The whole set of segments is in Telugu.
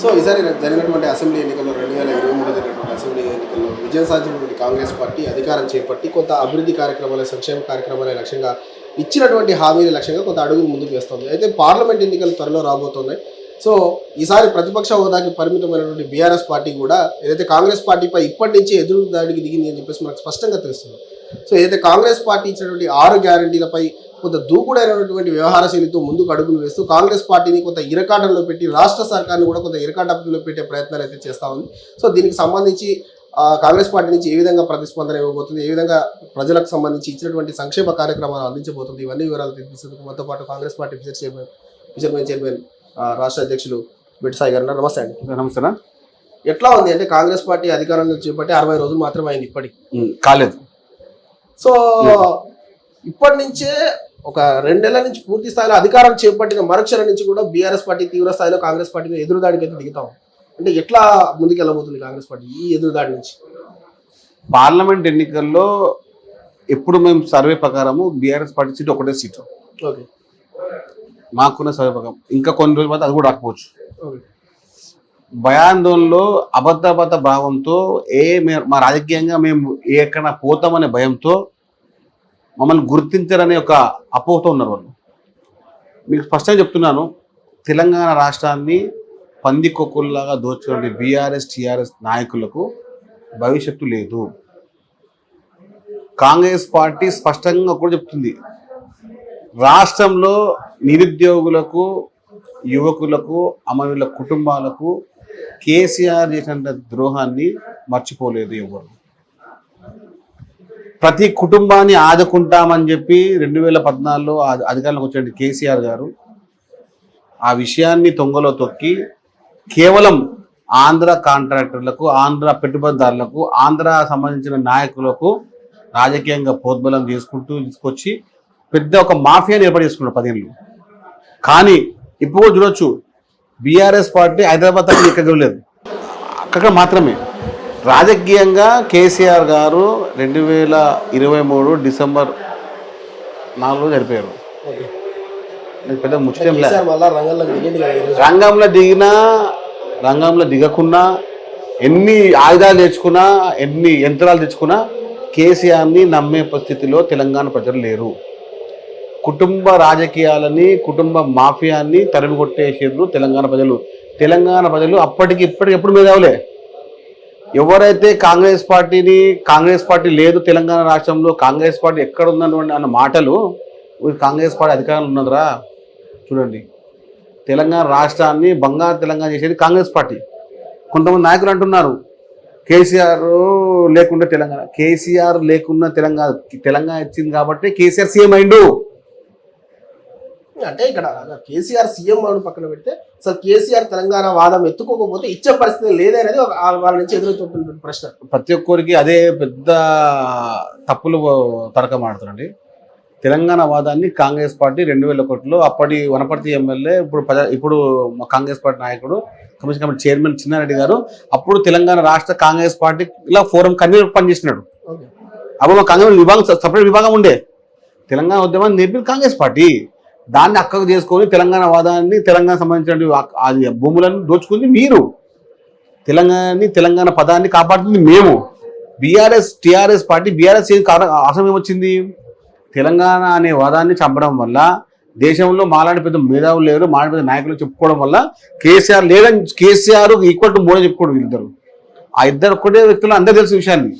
సో ఈసారి జరిగినటువంటి అసెంబ్లీ ఎన్నికల్లో రెండు వేల ఇరవై మూడు జరిగినటువంటి అసెంబ్లీ ఎన్నికల్లో విజయం సాధించినటువంటి కాంగ్రెస్ పార్టీ అధికారం చేపట్టి కొంత అభివృద్ధి కార్యక్రమాల సంక్షేమ కార్యక్రమాల లక్ష్యంగా ఇచ్చినటువంటి హామీల లక్ష్యంగా కొంత అడుగు ముందుకు వేస్తుంది. అయితే పార్లమెంట్ ఎన్నికలు త్వరలో రాబోతున్నాయి. సో ఈసారి ప్రతిపక్ష హోదాకి పరిమితమైనటువంటి బీఆర్ఎస్ పార్టీ కూడా ఏదైతే కాంగ్రెస్ పార్టీపై ఇప్పటి నుంచి ఎదురు దాడికి దిగింది అని చెప్పేసి మనకు స్పష్టంగా తెలుస్తుంది. సో ఏదైతే కాంగ్రెస్ పార్టీ ఇచ్చినటువంటి ఆరు గ్యారంటీలపై కొంత దూకుడైనటువంటి వ్యవహార శైలితో ముందుకు అడుగులు వేస్తూ కాంగ్రెస్ పార్టీని కొంత ఇరకాటంలో పెట్టి రాష్ట్ర సర్కార్ని కూడా కొంత ఇరకాటంలో పెట్టే ప్రయత్నాలు అయితే చేస్తా ఉంది. సో దీనికి సంబంధించి కాంగ్రెస్ పార్టీ నుంచి ఏ విధంగా ప్రతిస్పందన ఇవ్వబోతుంది? ఏ విధంగా ప్రజలకు సంబంధించి ఇచ్చినటువంటి సంక్షేమ కార్యక్రమాలు అందించబోతుంది? ఇవన్నీ వివరాలు తెలిపిస్తుంది మనతో పాటు Congress party fisher chairman fisherman chairman రాష్ట్ర అధ్యక్షులు బిట్ సాయి గారు. నమస్తే అండి. నమస్తేనా ఎట్లా ఉంది? అంటే కాంగ్రెస్ పార్టీ అధికారంలో చేపట్టి అరవై రోజులు మాత్రమే అయింది ఇప్పటికి. కాలేదు. సో ఇప్పటి నుంచే ఒక రెండేళ్ళ నుంచి పూర్తి స్థాయిలో అధికారం చేపట్టిన మరుక్షణం నుంచి కూడా బీఆర్ఎస్ పార్టీ తీవ్ర స్థాయిలో కాంగ్రెస్ పార్టీ మీద ఎదురుదాడికి అయితే దిగుతాం. అంటే ఎట్లా ముందుకెళ్ళబోతుంది కాంగ్రెస్ పార్టీ ఈ ఎదురుదాడి నుంచి? పార్లమెంట్ ఎన్నికల్లో ఎప్పుడు మేము సర్వే ప్రకారము బీఆర్ఎస్ పార్టీ సీటు ఒకటే సీటు. ఓకే. మాకున్న సర్వే ప్రకారం. ఇంకా కొన్ని రోజుల తర్వాత అది కూడా రాకపోవచ్చు. భయాందోళనలో అబద్ధబద్ధ భావంతో ఏ మే- మా రాజకీయంగా మేము ఏ ఎక్కడ పోతామనే భయంతో మమ్మల్ని గుర్తించరనే ఒక అపోహతో ఉన్నారు వాళ్ళు. మీకు స్పష్టంగా చెప్తున్నాను తెలంగాణ రాష్ట్రాన్ని పందికొక్కుల్లాగా దోచుకునే బీఆర్ఎస్ టీఆర్ఎస్ నాయకులకు భవిష్యత్తు లేదు. కాంగ్రెస్ పార్టీ స్పష్టంగా కూడా చెప్తుంది రాష్ట్రంలో నిరుద్యోగులకు యువకులకు అమరుల కుటుంబాలకు కేసీఆర్ చేసిన ద్రోహాన్ని మర్చిపోలేదు ఎవరు. ప్రతి కుటుంబాన్ని ఆదుకుంటామని చెప్పి రెండు వేల పద్నాలుగులో అధికారంలోకి వచ్చిన కేసీఆర్ గారు. ఆ విషయాన్ని తొంగలో తొక్కి కేవలం ఆంధ్ర కాంట్రాక్టర్లకు ఆంధ్ర పెట్టుబడిదారులకు ఆంధ్ర సంబంధించిన నాయకులకు రాజకీయంగా ప్రోద్బలం చేసుకుంటూ తీసుకొచ్చి పెద్ద ఒక మాఫియాని ఏర్పాటు చేసుకున్నారు పదేళ్ళు. కానీ ఇప్పుడు చూడొచ్చు బీఆర్ఎస్ పార్టీ హైదరాబాద్ తప్ప ఇక్కడ అక్కడ మాత్రమే. రాజకీయంగా కేసీఆర్ గారు రెండు వేల ఇరవై మూడు డిసెంబర్ నాలుగులో చనిపోయారు పెద్ద ఈరోజు. రంగంలో దిగినా రంగంలో దిగకున్నా ఎన్ని ఆయుధాలు తెచ్చుకున్నా ఎన్ని యంత్రాలు తెచ్చుకున్నా కేసీఆర్ని నమ్మే పరిస్థితిలో తెలంగాణ ప్రజలు లేరు. కుటుంబ రాజకీయాలని కుటుంబ మాఫియాన్ని తరిమి కొట్టేసారు తెలంగాణ ప్రజలు. తెలంగాణ ప్రజలు అప్పటికి ఇప్పటికి ఎప్పుడు మీద అవలే ఎవరైతే కాంగ్రెస్ పార్టీని కాంగ్రెస్ పార్టీ లేదు తెలంగాణ రాష్ట్రంలో కాంగ్రెస్ పార్టీ ఎక్కడ ఉందన్నటువంటి అన్న మాటలు కాంగ్రెస్ పార్టీ అధికారంలో ఉన్నదిరా. చూడండి. తెలంగాణ రాష్ట్రాన్ని బంగారు తెలంగాణ చేసేది కాంగ్రెస్ పార్టీ. కొంతమంది నాయకులు అంటున్నారు కేసీఆర్ లేకుండా తెలంగాణ కేసీఆర్ లేకుండా తెలంగాణ తెలంగాణ ఇచ్చింది కాబట్టి కేసీఆర్ సీఎం అయిండు. అంటే ఇక్కడ కేసీఆర్ సీఎం పక్కన పెడితే అసలు కేసీఆర్ తెలంగాణ వాదం ఎత్తుకోకపోతే ఇచ్చే పరిస్థితి లేదనేది వాళ్ళ నుంచి ఎదురవుతున్నటువంటి ప్రశ్న. ప్రతి ఒక్కరికి అదే పెద్ద తప్పులు తడక మాడుతారండి తెలంగాణ వాదాన్ని కాంగ్రెస్ పార్టీ రెండు వేల ఒకటిలో అప్పటి వనపర్తి ఎమ్మెల్యే ఇప్పుడు ప్రజా ఇప్పుడు మా కాంగ్రెస్ పార్టీ నాయకుడు కమిషన్ కమిటీ చైర్మన్ చిన్నారెడ్డి గారు అప్పుడు తెలంగాణ రాష్ట్ర కాంగ్రెస్ పార్టీ ఇలా ఫోరం కన్వీనర్ పనిచేసినాడు ఓకే. అప్పుడు మా కాంగ్రెస్ విభాగం సపరేట్ విభాగం ఉండే. తెలంగాణ ఉద్యమాన్ని నేర్పింది కాంగ్రెస్ పార్టీ. దాన్ని అక్కకు చేసుకొని తెలంగాణ వాదాన్ని తెలంగాణ సంబంధించిన అది భూములను దోచుకుంది మీరు. తెలంగాణని తెలంగాణ పదాన్ని కాపాడుతుంది మేము. బీఆర్ఎస్ టీఆర్ఎస్ పార్టీ బీఆర్ఎస్ ఏం అవసరం ఏమొచ్చింది? తెలంగాణ అనే వాదాన్ని చంపడం వల్ల దేశంలో మాలాంటి పెద్ద మేధావులు లేరు మాలాంటి పెద్ద నాయకులు చెప్పుకోవడం వల్ల కేసీఆర్ లేదని కేసీఆర్ ఈక్వల్ టు మోడీ చెప్పుకోవడం వీళ్ళిద్దరు. ఆ ఇద్దరు ఒకటే వ్యక్తులు అందరూ తెలిసిన విషయాన్ని.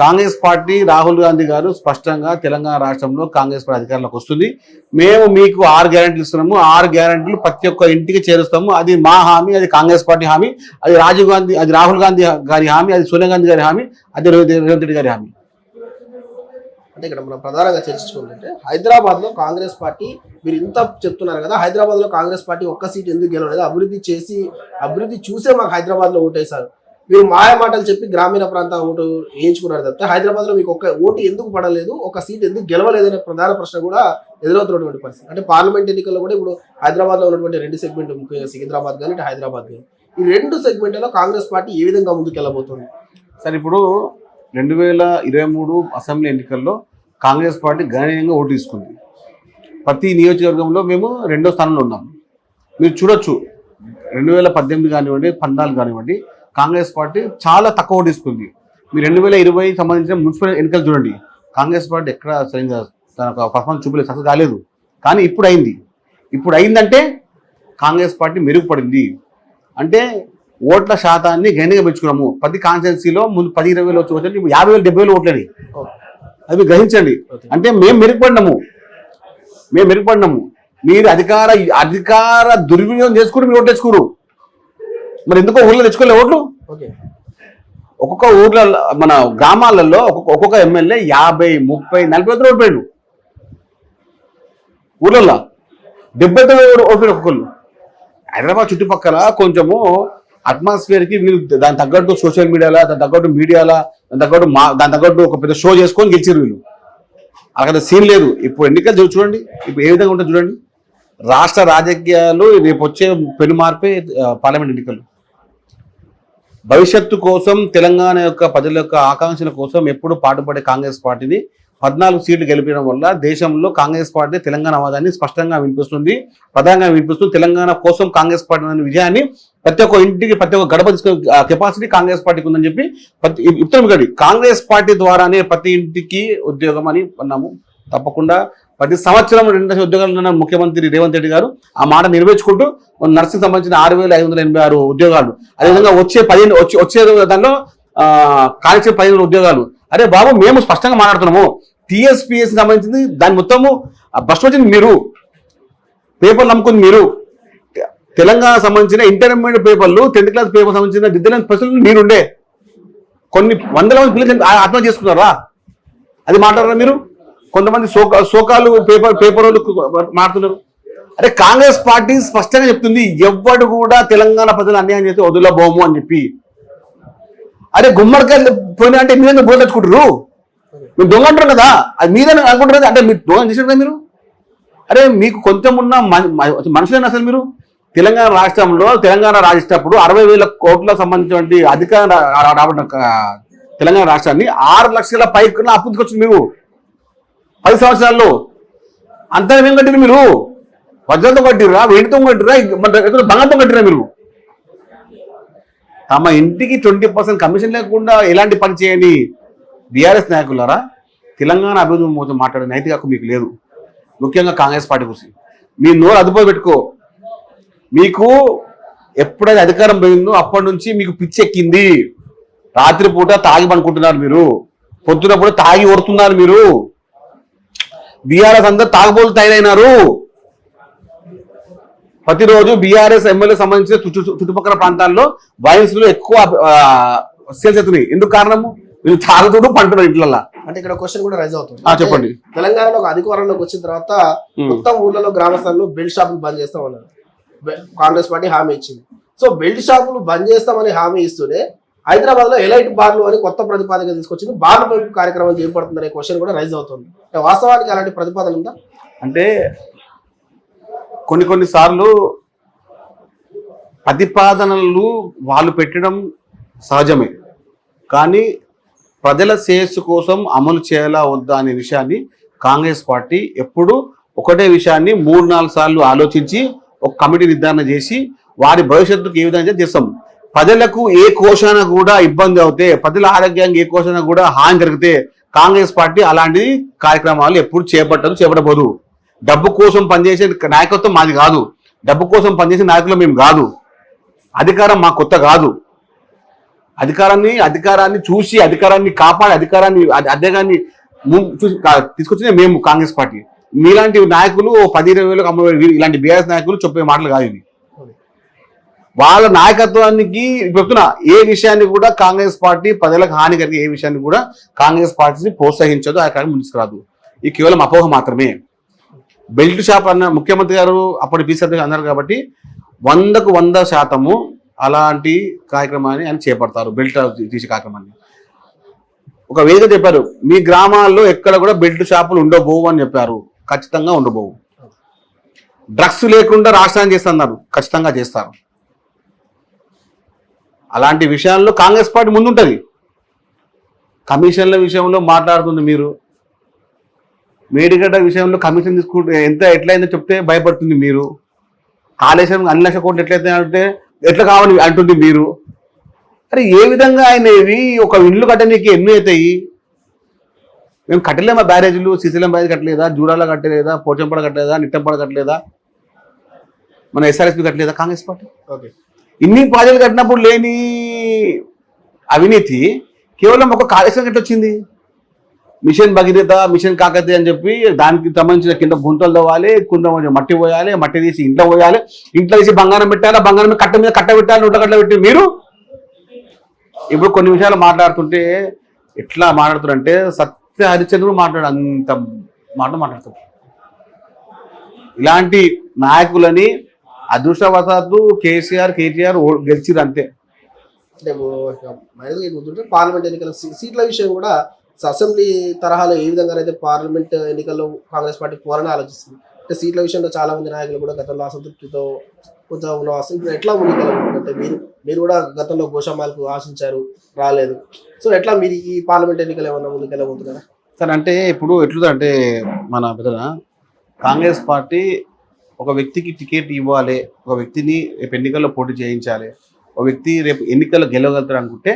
కాంగ్రెస్ పార్టీ రాహుల్ గాంధీ గారు స్పష్టంగా తెలంగాణ రాష్ట్రంలో కాంగ్రెస్ పార్టీ అధికారంలోకి వస్తుంది. మేము మీకు ఆరు గ్యారెంటీలు ఇస్తున్నాము. ఆరు గ్యారెంటీలు ప్రతి ఒక్క ఇంటికి చేరుస్తాము. అది మా హామీ అది కాంగ్రెస్ పార్టీ హామీ అది రాజీవ్ గాంధీ అది రాహుల్ గాంధీ గారి హామీ అది సోనియా గాంధీ గారి హామీ అది రేవంత్ రెడ్డి గారి హామీ. అంటే ఇక్కడ మనం ప్రధానంగా చర్చించుకుంటే హైదరాబాద్లో కాంగ్రెస్ పార్టీ మీరు ఇంత చెప్తున్నారు కదా హైదరాబాద్లో కాంగ్రెస్ పార్టీ ఒక్క సీట్ ఎందుకు గెలవలేదు? అభివృద్ధి చేసి అభివృద్ధి చూసే మాకు హైదరాబాద్లో ఓటేశారు. మీరు మాయ మాటలు చెప్పి గ్రామీణ ప్రాంత ఓటు వేయించుకున్నారు తప్పితే హైదరాబాద్లో మీకు ఒక ఓటు ఎందుకు పడలేదు ఒక సీట్ ఎందుకు గెలవలేదనే ప్రధాన ప్రశ్న కూడా ఎదురవుతున్నటువంటి పరిస్థితి. అంటే పార్లమెంట్ ఎన్నికల్లో కూడా ఇప్పుడు హైదరాబాద్లో ఉన్నటువంటి రెండు సెగ్మెంట్ ముఖ్యంగా సికింద్రాబాద్ కానీ ఇటు హైదరాబాద్ కానీ. ఈ రెండు సెగ్మెంట్లలో కాంగ్రెస్ పార్టీ ఏ విధంగా ముందుకు వెళ్ళబోతుంది సరే ఇప్పుడు రెండు వేల ఇరవై మూడు అసెంబ్లీ ఎన్నికల్లో కాంగ్రెస్ పార్టీ గణనీయంగా ఓటు తీసుకుంది. ప్రతి నియోజకవర్గంలో మేము రెండో స్థానంలో ఉన్నాం. మీరు చూడొచ్చు రెండు వేల పద్దెనిమిది కానివ్వండి పద్నాలుగు కానివ్వండి కాంగ్రెస్ పార్టీ చాలా తక్కువ ఓటు తీసుకుంది. మీరు రెండు వేల ఇరవై సంబంధించిన మున్సిపల్ ఎన్నికలు చూడండి. కాంగ్రెస్ పార్టీ ఎక్కడ సరిగ్గా తన పర్ఫార్మెన్స్ చూపలేదు సక్సెస్ కాలేదు. కానీ ఇప్పుడు అయింది. ఇప్పుడు అయిందంటే కాంగ్రెస్ పార్టీ మెరుగుపడింది. అంటే ఓట్ల శాతాన్ని గణనీయంగా పెంచుకున్నాము. ప్రతి కాన్స్టిట్యున్సీలో ముందు పది ఇరవై వేలు వచ్చి వచ్చి యాభై వేలు డెబ్బై వేలు ఓట్లని. అది మీరు గ్రహించండి. అంటే మేము మెరుగుపడినాము. మేము మెరుగుపడినాము. మీరు అధికార అధికార దుర్వినియోగం చేసుకుని మీరు ఓట్లు తెచ్చుకోరు మరి ఎందుకో ఊళ్ళో తెచ్చుకోలే ఓట్లు? ఓకే. ఒక్కొక్క ఊర్లలో మన గ్రామాలలో ఒక్కొక్క ఒక్కొక్క ఎమ్మెల్యే యాభై ముప్పై నలభై వద్ద ఓడిపోయాడు ఊళ్ళల్లో డెబ్బై తొమ్మిది ఓడిపోయాడు ఒక్కొక్కరు హైదరాబాద్ చుట్టుపక్కల కొంచెము అట్మాస్ఫియర్కి వీళ్ళు దాని తగ్గట్టు సోషల్ మీడియాలో దాని తగ్గట్టు మీడియాలో దాని తగ్గట్టు మా దాని తగ్గట్టు ఒక పెద్ద షో చేసుకొని గెలిచారు వీళ్ళు. అక్కడ సీన్ లేదు. ఇప్పుడు ఎన్నికలు చూడండి. ఇప్పుడు ఏ విధంగా ఉంటుంది చూడండి. రాష్ట్ర రాజకీయాలు రేపు వచ్చే పెను మార్పే పార్లమెంట్ ఎన్నికలు. భవిష్యత్తు కోసం తెలంగాణ యొక్క ప్రజల యొక్క ఆకాంక్షల కోసం ఎప్పుడు పాటుపడే కాంగ్రెస్ పార్టీని పద్నాలుగు సీట్లు గెలిపడం వల్ల దేశంలో కాంగ్రెస్ పార్టీ తెలంగాణ వాదాన్ని స్పష్టంగా వినిపిస్తుంది ప్రధానంగా వినిపిస్తుంది. తెలంగాణ కోసం కాంగ్రెస్ పార్టీ అనే విజయాన్ని ప్రతి ఒక్క ఇంటికి ప్రతి ఒక్క గడప తీసుకునే కెపాసిటీ కాంగ్రెస్ పార్టీకి ఉందని చెప్పి ప్రతి ఉత్తరం గడి కాంగ్రెస్ పార్టీ ద్వారానే ప్రతి ఇంటికి ఉద్యోగం అని అన్నాము. తప్పకుండా ప్రతి సంవత్సరం రెండు లక్షల ఉద్యోగాలు ఉన్న ముఖ్యమంత్రి రేవంత్ రెడ్డి గారు ఆ మాట నెరవేర్చుకుంటూ నర్సింగ్ సంబంధించిన ఆరు వేల ఐదు వందల ఎనభై ఆరు ఉద్యోగాలు. అదేవిధంగా వచ్చే పదిహేను వచ్చే వచ్చే దానిలో కాల్చే పదిహేను ఉద్యోగాలు. అరే బాబు మేము స్పష్టంగా మాట్లాడుతున్నాము. టీఎస్పీఎస్ సంబంధించింది దాని మొత్తము భ్రష్ట వచ్చింది మీరు. పేపర్లు నమ్ముకుంది మీరు. తెలంగాణ సంబంధించిన ఇంటర్మీడియట్ పేపర్లు టెన్త్ క్లాస్ పేపర్ సంబంధించిన విద్యార్థి ప్రశ్నలు మీరుండే. కొన్ని వందల మంది పిల్లలు ఆత్మహత్య చేసుకున్నారా? అది మాట్లాడరా మీరు? కొంతమంది సోకా సోకాలు పేపర్ పేపర్ మారుతున్నారు. అరే కాంగ్రెస్ పార్టీ స్పష్టంగా చెప్తుంది ఎవ్వడు కూడా తెలంగాణ ప్రజలు అన్యాయం చేస్తే వదులబోము అని చెప్పి. అరే గుమ్మడికాయలు పోయినా అంటే మీద బోల్ తెచ్చుకుంటారు మీరు దొంగ అంటారు కదా? అది మీద అనుకుంటారు కదా? అంటే మీరు దొంగ చేశారు కదా మీరు? అరే మీకు కొంచెం ఉన్న మన- మనుషులేనా అసలు మీరు? తెలంగాణ రాష్ట్రంలో తెలంగాణ రాజేటప్పుడు అరవై వేల కోట్ల సంబంధించినటువంటి అధికారం రా- రాబడిన తెలంగాణ రాష్ట్రాన్ని ఆరు లక్షల పైకి అప్పు తీసుకొచ్చింది మీరు. పది సంవత్సరాల్లో అంతరం ఏం కట్టిరు మీరు? వజ్రంతో కట్టిర్రా వెండితో కట్టిరా మన ఎక్కడ బంగారంతో కట్టిరా మీరు? తమ ఇంటికి ట్వంటీ పర్సెంట్ కమిషన్ లేకుండా ఎలాంటి పని చేయని బీఆర్ఎస్ నాయకులారా తెలంగాణ అభివృద్ధి కోసం మాట్లాడే నైతిక హక్కు మీకు లేదు. ముఖ్యంగా కాంగ్రెస్ పార్టీ గురించి మీ నోరు అదుపులో పెట్టుకో. మీకు ఎప్పుడైతే అధికారం పోయిందో అప్పటి నుంచి మీకు పిచ్చి ఎక్కింది. రాత్రిపూట తాగి పనుకుంటున్నారు మీరు. పొద్దున కూడా తాగి ఓడుతున్నారు మీరు. బీఆర్ఎస్ అందరు తాగుబోలు తయారైనారు. ప్రతిరోజు బీఆర్ఎస్ ఎమ్మెల్యే సంబంధించిన చుట్టు చుట్టుపక్కల ప్రాంతాల్లో వైన్స్లో ఎక్కువ సేల్స్ అవుతున్నాయి. ఎందుకు కారణము? వీళ్ళు తాగుతుడు పంటున్నారు ఇంట్లల్లో. అంటే ఇక్కడ క్వశ్చన్ కూడా రైజ్ అవుతుంది. చెప్పండి. తెలంగాణలో ఒక అధికారంలోకి వచ్చిన తర్వాత. మొత్తం ఊర్లలో గ్రామ స్థాయిలో బెల్ట్ షాపులు బంద్ చేస్తాం అన్నారు బె- కాంగ్రెస్ పార్టీ హామీ ఇచ్చింది. సో బెల్ట్ షాపులు బంద్ చేస్తామని హామీ ఇస్తూనే హైదరాబాద్లో ఎలైట్ బార్లు అని కొత్త ప్రతిపాదన తీసుకొచ్చింది. బార్ల పెంపు కార్యక్రమం చేపడుతుందనే క్వశ్చన్ కూడా రైజ్ అవుతుంది. వాస్తవానికి అలాంటి ప్రతిపాదన ఉందా? అంటే కొన్ని కొన్ని సార్లు ప్రతిపాదనలు వాళ్ళు పెట్టడం సహజమే. కానీ ప్రజల శ్రేయస్సు కోసం అమలు చేయాలా వద్దా అనే విషయాన్ని కాంగ్రెస్ పార్టీ ఎప్పుడు ఒకటే విషయాన్ని మూడు నాలుగు సార్లు ఆలోచించి ఒక కమిటీ నిర్ధారణ చేసి వారి భవిష్యత్తుకు ఏ విధంగా చేస్తాం. ప్రజలకు ఏ కోశాన కూడా ఇబ్బంది అవుతే ప్రజల ఆరోగ్యానికి ఏ కోశాన కూడా హాని జరిగితే కాంగ్రెస్ పార్టీ అలాంటి కార్యక్రమాలు ఎప్పుడు చేపట్టదు చేపట్టబోదు. డబ్బు కోసం పనిచేసే నాయకత్వం మాది కాదు. డబ్బు కోసం పనిచేసే నాయకులు మేము కాదు. అధికారం మా కొత్త కాదు. అధికారాన్ని అధికారాన్ని చూసి అధికారాన్ని కాపాడి అధికారాన్ని అధికారాన్ని చూసి తీసుకొచ్చింది మేము కాంగ్రెస్ పార్టీ. మీలాంటి నాయకులు పది ఇరవై వేలకు అమ్మ ఇలాంటి బీఆర్ఎస్ నాయకులు చెప్పే మాటలు కాదు ఇవి వాళ్ళ నాయకత్వానికి చెప్తున్నా ఏ విషయాన్ని కూడా కాంగ్రెస్ పార్టీ ప్రజలకు హాని కలిగే ఏ విషయాన్ని కూడా కాంగ్రెస్ పార్టీని ప్రోత్సహించదు ఆ కార్యం ముందుకురాదు ఇది కేవలం అపోహ మాత్రమే. బెల్ట్ షాప్ అన్న ముఖ్యమంత్రి గారు అప్పటి పీసీ అన్నారు కాబట్టి వందకు వంద శాతము అలాంటి కార్యక్రమాన్ని ఆయన చేపడతారు బెల్ట్ తీసే కార్యక్రమాన్ని. ఒక వేదిక చెప్పారు మీ గ్రామాల్లో ఎక్కడ కూడా బెల్ట్ షాపులు ఉండబోవు అని చెప్పారు. ఖచ్చితంగా ఉండబోవు. డ్రగ్స్ లేకుండా రాష్ట్రాన్ని చేస్తున్నారు ఖచ్చితంగా చేస్తారు. అలాంటి విషయాల్లో కాంగ్రెస్ పార్టీ ముందుంటుంది. కమిషన్ల విషయంలో మాట్లాడుతుంది మీరు. మేడిగడ్డ విషయంలో కమిషన్ తీసుకుంటే ఎంత ఎట్లయిందో చెప్తే భయపడుతుంది మీరు. కాళేశ్వరం అన్ని లక్ష కోట్లు ఎట్లయితే అంటే ఎట్లా కావాలి అంటుంది మీరు. అరే ఏ విధంగా ఆయన ఇవి ఒక ఇల్లు కట్టడానికి ఎన్ని అవుతాయి? మేము కట్టలేమా బ్యారేజీలు? శ్రీశైలం బ్యారేజ్ కట్టలేదా? జూడాల కట్టలేదా? పోచంపడ కట్టలేదా? నిట్టంపడ కట్టలేదా? మన ఎస్ఆర్ఎస్పి కట్టలేదా కాంగ్రెస్ పార్టీ? ఓకే. ఇన్ని ప్రాజెక్టులు కట్టినప్పుడు లేని అవినీతి కేవలం ఒక కాళేశ్వరం గట్టి వచ్చింది. మిషన్ భగీరథ మిషన్ కాకతి అని చెప్పి దానికి సంబంధించిన కింద గుంతలు తవ్వాలి కొంత మట్టి పోయాలి మట్టి తీసి ఇంట్లో పోయాలి ఇంట్లో తీసి బంగారం పెట్టాలి బంగారం మీద కట్ట మీద కట్ట పెట్టాలి నూట కట్ట పెట్టి మీరు ఇప్పుడు కొన్ని విషయాలు మాట్లాడుతుంటే ఎట్లా మాట్లాడుతున్నారంటే సత్య హరిచంద్రుడు మాట్లాడు అంత మాట మాట్లాడుతారు ఇలాంటి నాయకులని అదృష్టవశాత్తు కేసీఆర్ కేటీఆర్ గెలిచిరు అంతే. పార్లమెంట్ ఎన్నికల సీట్ల విషయం కూడా అసెంబ్లీ తరహాలో ఏ విధంగా అయితే పార్లమెంట్ ఎన్నికల్లో కాంగ్రెస్ పార్టీ పోరాని ఆలోచిస్తుంది? అంటే సీట్ల విషయంలో చాలా మంది నాయకులు కూడా గతంలో అసంతృప్తితో కొంచెం ఉన్న అసలు ఎట్లా అంటే మీరు మీరు కూడా గతంలో గోషామాలకు ఆశించారు రాలేదు. సో ఎట్లా మీరు ఈ పార్లమెంట్ ఎన్నికలు ఏమన్నా ముందుకెళ్ళబోతున్నారా సార్ అంటే ఇప్పుడు ఎట్లుందంటే మన కాంగ్రెస్ పార్టీ ఒక వ్యక్తికి టికెట్ ఇవ్వాలి ఒక వ్యక్తిని రేపు ఎన్నికల్లో పోటీ చేయించాలి ఒక వ్యక్తి రేపు ఎన్నికల్లో గెలవగలుగుతాడు అనుకుంటే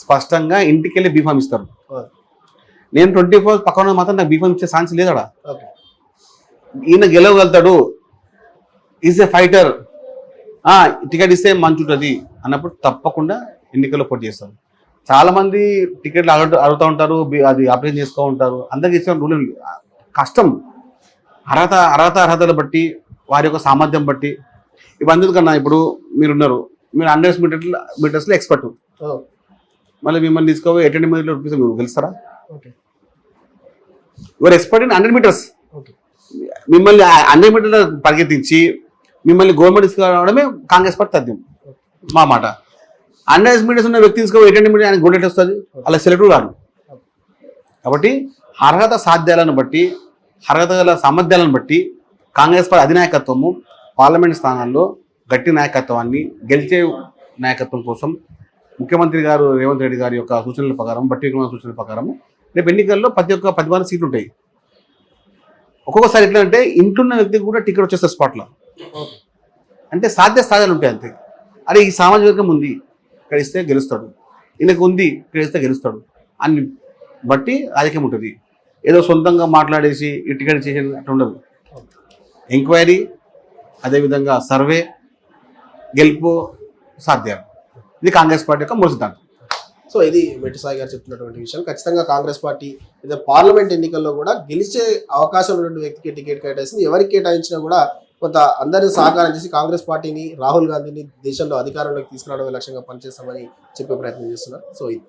స్పష్టంగా ఇంటికి వెళ్ళి బీఫామ్ ఇస్తారు. నేను ట్వంటీ ఫోర్ పక్కన మాత్రం నాకు బీఫామ్ ఇచ్చే ఛాన్స్ లేదడా? ఓకే. ఈయన గెలవగలుగుతాడు. Is a fighter. టికెట్ ఇస్తే మంచి ఉంటుంది అన్నప్పుడు తప్పకుండా ఎన్నికల్లో పోటీ చేస్తారు. చాలా మంది టికెట్లు అడుగు అడుగుతూ ఉంటారు అది అప్లై చేసుకో ఉంటారు. అందరికి ఇచ్చిన రూల్ కష్టం. అర్హత అర్హత అర్హతలు బట్టి వారి యొక్క సామర్థ్యం బట్టి. ఇవన్నీ కన్నా ఇప్పుడు మీరున్నారు. మీరు హండ్రెడ్ మీటర్ మీటర్స్లో ఎక్స్పర్ట్ మళ్ళీ మిమ్మల్ని తీసుకోపోయి ఎయిట్ హండ్రెడ్ మీటర్లు రూపీస్ మీరు గెలుస్తారా okay. Your expert in hundred meters మిమ్మల్ని హండ్రెడ్ మీటర్ల పరిగెత్తించి మిమ్మల్ని గవర్నమెంట్ తీసుకురావడమే కాంగ్రెస్ పార్టీ తథ్యం మా మాట. హండ్రెడ్ మీటర్స్ ఉన్న వ్యక్తి తీసుకో ఎయిట్ హండ్రెడ్ మీటర్ ఆయన గోల్డ్ వస్తుంది అలా సెలెక్ట్ కాదు కాబట్టి అర్హత సాధ్యాలను బట్టి అర్హత గల సామర్థ్యాలను బట్టి కాంగ్రెస్ పార్టీ అధినాయకత్వము పార్లమెంట్ స్థానాల్లో గట్టి నాయకత్వాన్ని గెలిచే నాయకత్వం కోసం ముఖ్యమంత్రి గారు రేవంత్ రెడ్డి గారి యొక్క సూచనల ప్రకారం బట్టి సూచనల ప్రకారం రేపు ఎన్నికల్లో ప్రతి ఒక్క పది మంది సీట్లు ఉంటాయి. ఒక్కొక్కసారి ఎట్లా అంటే ఇంటున్న వ్యక్తికి కూడా టికెట్ వచ్చేస్తారు స్పాట్లో. అంటే సాధ్య సాధ్యాలు ఉంటాయి అంతే. అరే ఈ సామాజిక వర్గం ఉంది ఇక్కడ ఇస్తే గెలుస్తాడు. ఈయనకు ఉంది ఇక్కడ ఇస్తే గెలుస్తాడు. అని బట్టి రాజకీయం ఉంటుంది. ఏదో సొంతంగా మాట్లాడేసి ఈ టికెట్ చేసి అట్లా ఉండదు. ఎంక్వైరీ అదేవిధంగా సర్వే గెలుపు సాధ్యం. ఇది కాంగ్రెస్ పార్టీ యొక్క మూల సిద్ధాంతం సో ఇది మెట్టిసాయి గారు చెప్తున్నటువంటి విషయం. ఖచ్చితంగా కాంగ్రెస్ పార్టీ లేదా పార్లమెంట్ ఎన్నికల్లో కూడా గెలిచే అవకాశం ఉన్నటువంటి వ్యక్తికి టికెట్ కేటాయిస్తుంది. ఎవరికి కేటాయించినా కూడా కొంత అందరిని సహకారం చేసి కాంగ్రెస్ పార్టీని రాహుల్ గాంధీని దేశంలో అధికారంలోకి తీసుకురావడమే లక్ష్యంగా పనిచేస్తామని చెప్పే ప్రయత్నం చేస్తున్నారు. సో ఇది.